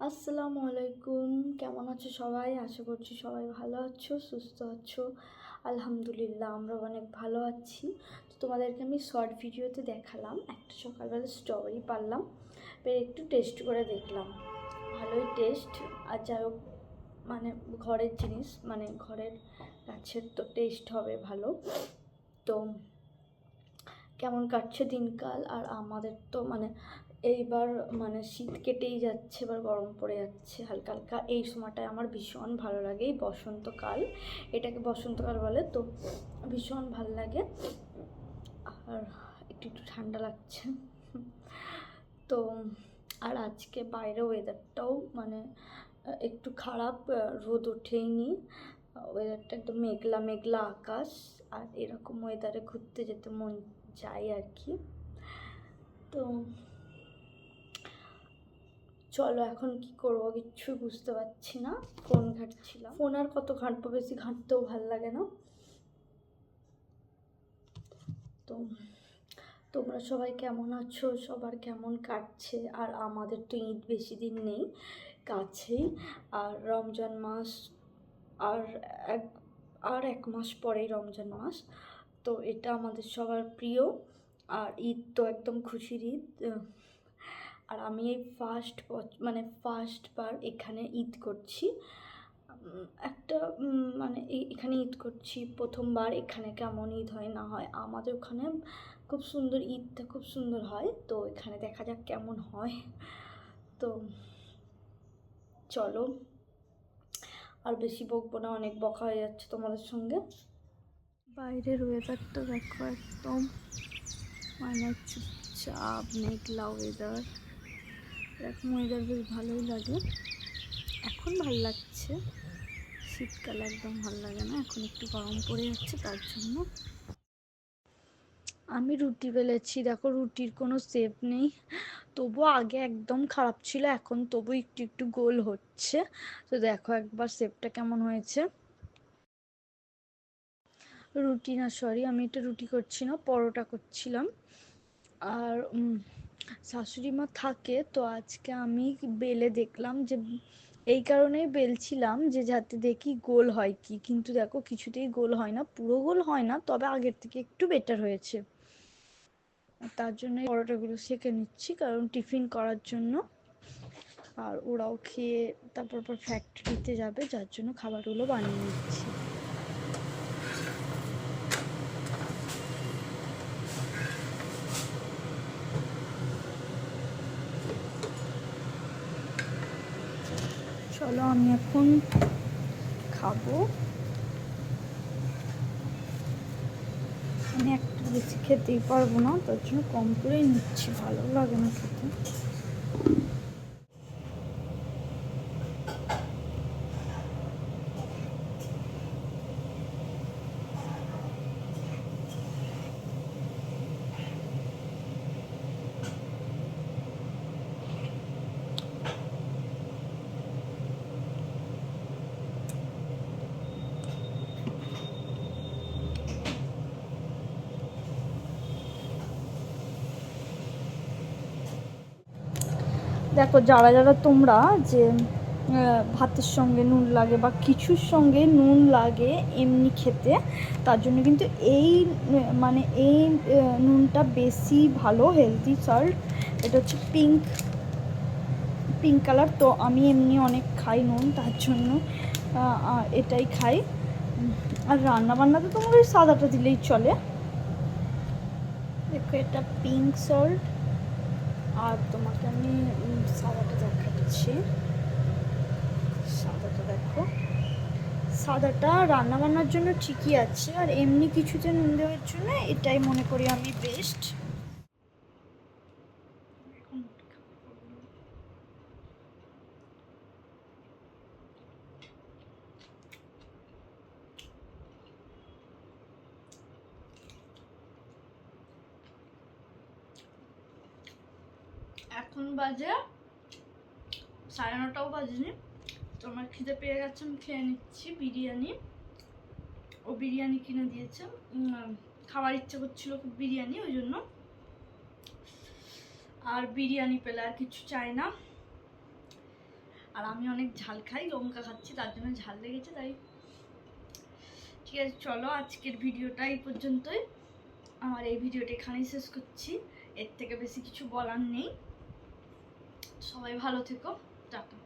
আসসালামু আলাইকুম। কেমন আছো সবাই? আশা করছি সবাই ভালো আছো, সুস্থ আছো। আলহামদুলিল্লাহ আমরা অনেক ভালো আছি। তো তোমাদেরকে আমি শর্ট ভিডিওতে দেখালাম, একটা সকালবেলা স্ট্রবেরি পারলাম পেরে একটু টেস্ট করে দেখলাম। ভালোই টেস্ট আর যাই হোক মানে ঘরের জিনিস মানে ঘরের গাছের তো টেস্ট হবে ভালো। তো কেমন কাটছে দিনকাল, আর আমাদের তো মানে এইবার মানে শীত কেটেই যাচ্ছে, এবার গরম পড়ে যাচ্ছে হালকা হালকা। এই সময়টায় আমার ভীষণ ভালো লাগে, এই বসন্তকাল। এটাকে বসন্তকাল বলে, তো ভীষণ ভালো লাগে। আর একটু একটু ঠান্ডা লাগছে। তো, আর আজকে বাইরে ওয়েদারটাও মানে একটু খারাপ, রোদ ওঠেইনি। ওয়েদারটা একদম মেঘলা মেঘলা আকাশ। আর এরকম ওয়েদারে ঘুরতে যেতে মন যায় আর কি। তো চলো এখন কি করব কিচ্ছু বুঝতে পারছি না। ফোন ঘাঁটছিলাম। ফোন আর কত ঘাঁটবো বেশি ঘাঁটতেও ভালো লাগে না। তো তোমরা সবাই কেমন আছো? সবার কেমন কাটছে? আর আমাদের তো ঈদ বেশি দিন নেই, কাছেই। আর রমজান মাস আর এক আর এক মাস পরেই রমজান মাস। তো এটা আমাদের সবার প্রিয়। আর ঈদ তো একদম খুশির ঈদ। আর আমি এই ফার্স্ট মানে ফার্স্ট বার এখানে ঈদ করছি। একটা মানে এখানে ঈদ করছি। প্রথমবার এখানে কেমন ঈদ হয় না হয়। আমাদের ওখানে খুব সুন্দর ঈদটা খুব সুন্দর হয়। তো এখানে দেখা যাক কেমন হয়। তো চলো। আর বেশি বকবো না, অনেক বকা হয়ে যাচ্ছে তোমাদের সঙ্গে। বাইরের ওয়েদারটা দেখো একদম মানে চুপচাপ মেঘলা ওয়েদার এরকম ওয়েদার বেশ ভালোই লাগে। এখন ভালো লাগছে। শীতকালে একদম ভালো লাগে না, এখন একটু গরম পড়ে যাচ্ছে, তার জন্য। আমি রুটি বেলেছি, দেখো রুটির কোনো শেপ নেই। তবু আগে একদম খারাপ ছিল, এখন তবু একটু একটু গোল হচ্ছে। তো দেখো একবার শেপটা কেমন হয়েছে। রুটি না সরি আমি এটা রুটি করছি না, পরোটা করছিলাম। আর শাশুড়ি মা থাকে, তো আজকে আমি বেলে দেখলাম যে এই কারণেই বেলছিলাম যে যাতে দেখি গোল হয় কি। কিন্তু দেখো কিছুতেই গোল হয় না, পুরো গোল হয় না, তবে আগের থেকে একটু বেটার হয়েছে। তার জন্য পরোটাগুলো সেঁকে নিচ্ছি, কারণ টিফিন করার জন্য। আর ওরাও খেয়ে তারপর পর ফ্যাক্টরিতে যাবে, যার জন্য খাবারগুলো বানিয়ে নিচ্ছি। চলো, আমি এখন খাব। আমি একটা বেশি খেতেই পারব না, তার জন্য কম করেই নিচ্ছি, ভালো লাগে না খেতে। দেখো, যারা যারা তোমরা যে ভাতের সঙ্গে নুন লাগে বা কিছুর সঙ্গে নুন লাগে এমনি খেতে, তার জন্য কিন্তু এই মানে এই নুনটা বেশি ভালো হেলদি সল্ট এটা হচ্ছে পিঙ্ক পিঙ্ক কালার তো আমি এমনি অনেক খাই নুন, তার জন্য এটাই খাই। আর রান্না বান্নাতে তোমার ওই সাদাটা দিলেই চলে। দেখো, এটা পিঙ্ক সল্ট আর তোমাকে আমি সাদাটা দেখাচ্ছি। সাদাটা দেখো। সাদাটা রান্না বান্নার জন্য ঠিকই আছে, আর এমনি কিছুতে নুন দেওয়ার জন্য এটাই মনে করি আমি বেস্ট এখন বাজে সাড়ে নটাও বাজেনি, তো আমার খিদে পেয়ে গেছে, আমি খেয়ে নিচ্ছি বিরিয়ানি। ও বিরিয়ানি কিনে দিয়েছে খাওয়ার ইচ্ছে করছিল খুব বিরিয়ানি, ওই জন্য। আর বিরিয়ানি পেলে আর কিছু চাই না। আর আমি অনেক ঝাল খাই, লঙ্কা খাচ্ছি, তার জন্য ঝাল লেগেছে, তাই। ঠিক আছে, চলো আজকের ভিডিওটা এই পর্যন্তই। আমার এই ভিডিওটা এখানেই শেষ করছি। এর থেকে বেশি কিছু বলার নেই। সবাই ভালো থেকো টাটা।